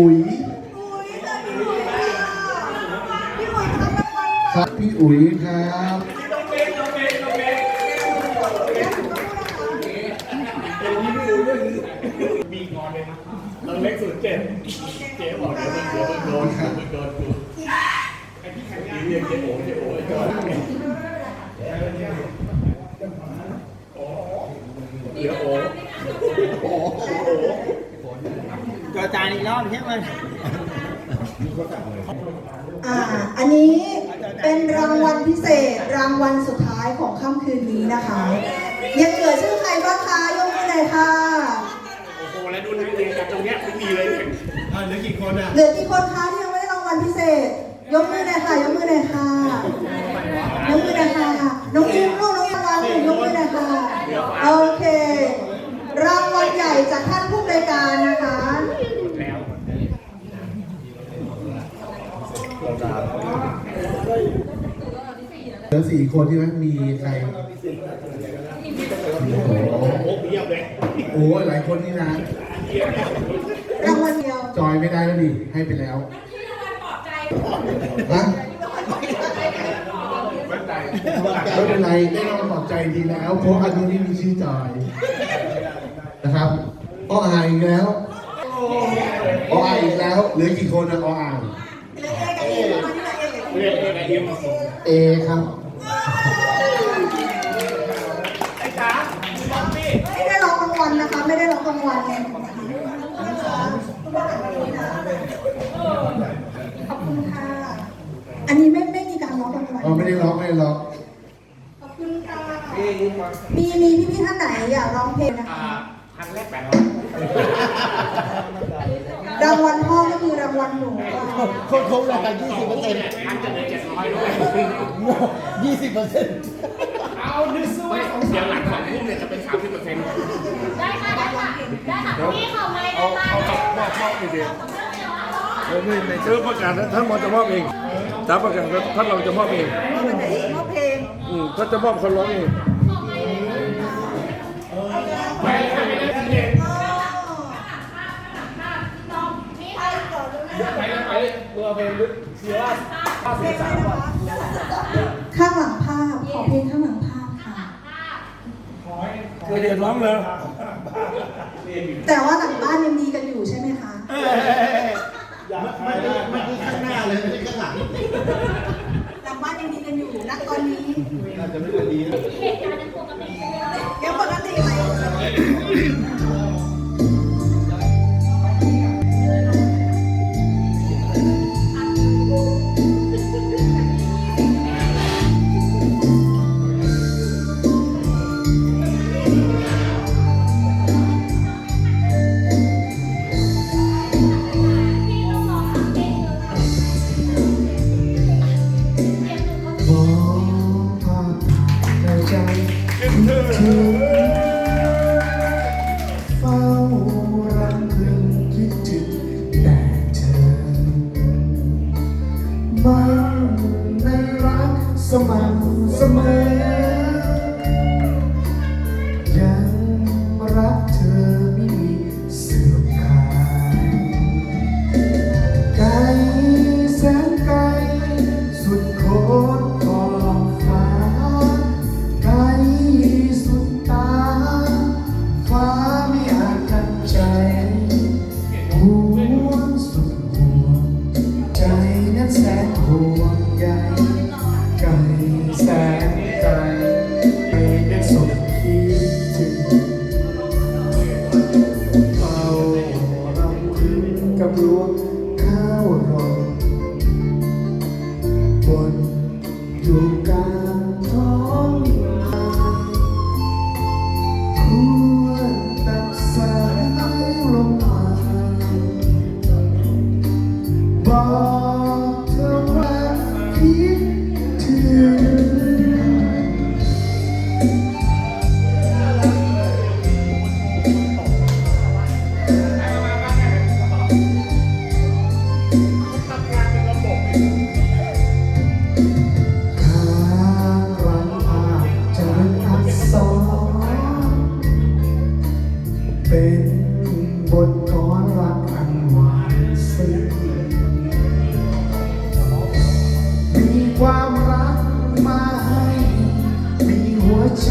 อุ๋ยอุ้ยค่ะพี่อุ๋ยค่ะพี่อุ๋ยทำรางวัลคค่ะรับพี่อุ๋ยครับมีงอนเลยนะเราเล็กสุดเจ็ดเจ๊บอกเดี๋ยวมันเดี๋ยวมันโดนเดี๋ยวมันโดนกูไอ้ที่แข่งงานเรียกเจ๊โอ๋เจ๊โอ๋ไอ้จอยเดี๋ยวโอ๋โอ๋โอ๋ จอจานอีกรอบใช่ไหมอ่า อันนี้เป็นรางวัลพิเศษรางวัลสุดท้ายของค่ำคืนนี้นะคะ ยังเหลือชื่อใครบ้างคะยกมือหน่อยค่ะ โอ้โหแล้วดูนะเรียนจากตรงเนี้ยไม่มีเลยเนี่ยอ่าเหลือกี่คนอะเหลือกี่คนคะที่ยังไม่ได้รางวัลพิเศษ ยกมือหน่อยค่ะ ยกมือหน่อยค่ะ ยกมือหน่อยค่ะ น้องอิมลูกน้องอิมวางหนึ่งยกมือหน่อยค่ะ โอเค รางวัลใหญ่จากท่านผู้บริการนะคะ แล้ว เหลื อสี่คนใช่ไหมมีใคร โอ้โหโอ้โหเพียบเลยโอ้ยหลายคนนี่นะ รางวัลเดียวจอยไม่ได้แล้วดิให้ไปแล้วฮะไม่เป็นไรได้รางวัลปลอบใจดีแล้ว เพราะอันนี้ไม่มีชื่อจอยนะครับอ้ออ่างอีกแล้วอ้ออ่างอีกแล้วเหลือกี่คนนะอ้ออ่างเรียกเรียกไอ้เอ็ม เอครับ ไอ้จ๋าบอกพี่ ไม่ได้รับรางวัล นะคะไม่ได้รับรางวัลขอบคุณค่ะ อันนี้ไม่ไม่มีการรับรางวัลอ๋อไม่ได้ร้องไม่ได้ร้องขอบคุณค่ะ มีมีพี่พี่ๆท่านไหนอยากร้องเพลงนะคะอ่าพันแรกแปดร้อยรางวัลพ่อก็คือรางวัลหนูค่ะโคตรคุ้มเลยกันยี่สิบเปอร์เซ็นต์พันจะเหลือเจ็ดร้อยด้วยยี่สิบเปอร์เซ็นต์เอาดิสู้ไม่เสียงหลังสองทุ่มเนี่ยจะเป็นสามสิบเปอร์เซ็นต์ มอบมอบดีไม่ไม่ซื้อประกาศท่านมอจะมอบเองถ้าประกาศท่านเราจะมอบเองมอบเพลงอืมท่านจะมอบคนร้องเองไปเลยไปเลยเรือเพลงเสียว่าห้าสิบสามวันข้างหลังภาพ ขอเพลงข้างหลังภาพค่ะเคยเรียนร้องเลยแต่ว่าหลังบ้านยังดีกันอยู่ใช่ไหมคะ อยากขาได้เมื่อกี้ข้างหน้าเลยไม่ใช่ข้างหลังหลังบ้านยังดีกันอยู่นะตอนนี้อาจจะไม่ดีนะ เหตุการณ์นั้นปกติไม่ได้ยั ในรักสม่ำเสมอ นแสนห่วงใยไกลแสนไกลไม่ได้สมคิดถึงเฝ้ารำพึงกับรวงข้าวรองบนอยู่กลางท้องนาควรตัดสายลงมาบ ความรักมาให้มีหัวใจ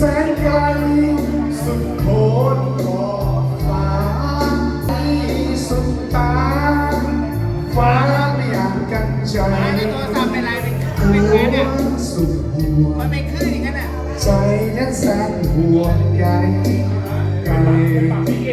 แสนไกลสุดโคนขอบฟ้าที่สุดตาฟ้าไม่อยากกันใจในโทรศัเป็นไรเป็นเป็นแค่เนี่ยสุดหัวมันเป็นคลื่นอย่างนั้นอะใจนั้นแสนห่วงใยไกลที่